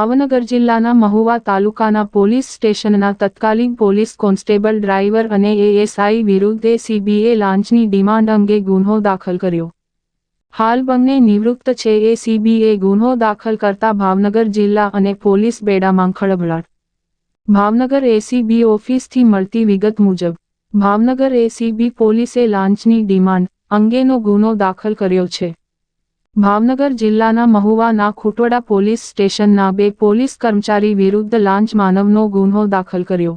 ભાવનગર જિલ્લાના મહુવા તાલુકાના પોલીસ સ્ટેશનના તત્કાલીન પોલીસ કોન્સ્ટેબલ ડ્રાઈવર અને એએસઆઈ વિરુદ્ધ સીબીએ લાંચની ડિમાન્ડ અંગે ગુન્હો દાખલ કર્યો. હાલ બંને નિવૃત્ત છે એસીબીએ ગુન્હો દાખલ કરતા ભાવનગર જિલ્લા અને પોલીસ બેડામાં ખળભળાટ. ભાવનગર એસીબી ઓફિસથી મળતી વિગત મુજબ, ભાવનગર એસીબી પોલીસે લાંચની ડિમાન્ડ અંગેનો ગુનો દાખલ કર્યો છે. ભાવનગર જિલ્લાના મહુવાના ખુટવાડા પોલીસ સ્ટેશનના બે પોલીસ કર્મચારી વિરુદ્ધ લાંચ માનવનો ગુન્હો દાખલ કર્યો.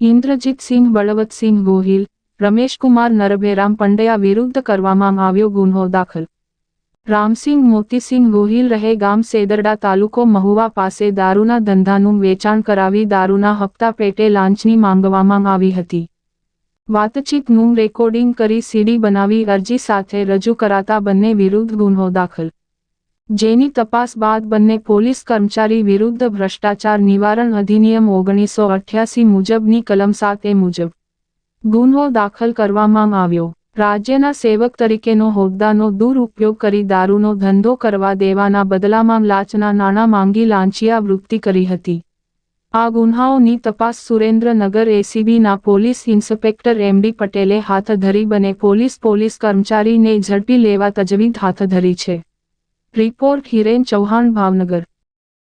ઇન્દ્રજીતસિંહ, બળવતસિંહ ગોહિલ, રમેશકુમાર નરભેરામ પંડ્યા વિરુદ્ધ કરવામાં આવ્યો ગુન્હો દાખલ. રામસિંહ મોતીસિંહ ગોહિલ રહે ગામ સેદરડા તાલુકો મહુવા પાસે દારૂના ધંધાનું વેચાણ કરાવી દારૂના હપ્તા પેટે લાંચની માંગવામાં આવી હતી. વાતચીતનું રેકોર્ડિંગ કરી સીડી બનાવી અરજી સાથે રજૂ કરાતા બંને વિરુદ્ધ ગુન્હો દાખલ. જેની તપાસ બાદ બંને પોલીસ કર્મચારી વિરુદ્ધ ભ્રષ્ટાચાર નિવારણ અધિનિયમ ઓગણીસો અઠ્યાસી મુજબની કલમ સાથે મુજબ ગુન્હો દાખલ કરવામાં આવ્યો. રાજ્યના સેવક તરીકેનો હોદ્દાનો દુરુપયોગ કરી દારૂનો ધંધો કરવા દેવાના બદલામાં લાંચના નાણાં માંગી લાંચિયા વૃત્તિ કરી હતી. આ ગુન્હાઓની તપાસ સુરેન્દ્રનગર એસીબીના પોલીસ ઇન્સ્પેક્ટર એમડી પટેલે હાથ ધરી બને પોલીસ પોલીસ કર્મચારીને ઝડપી લેવા તજવીજ હાથ ધરી છે. રિપોર્ટ હિરેન ચૌહાણ, ભાવનગર.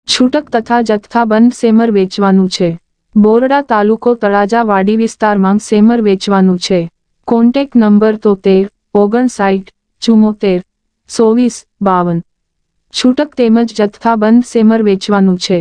છૂટક તથા જથ્થાબંધ સેમર વેચવાનું છે. બોરડા તાલુકો તળાજા વાડી વિસ્તારમાં સેમર વેચવાનું છે. કોન્ટેક્ટ નંબર તોતેર, ઓગણસાઠ ચુમ્મોતેર ચોવીસ, બાવન. છૂટક તેમજ જથ્થાબંધ સેમર વેચવાનું છે.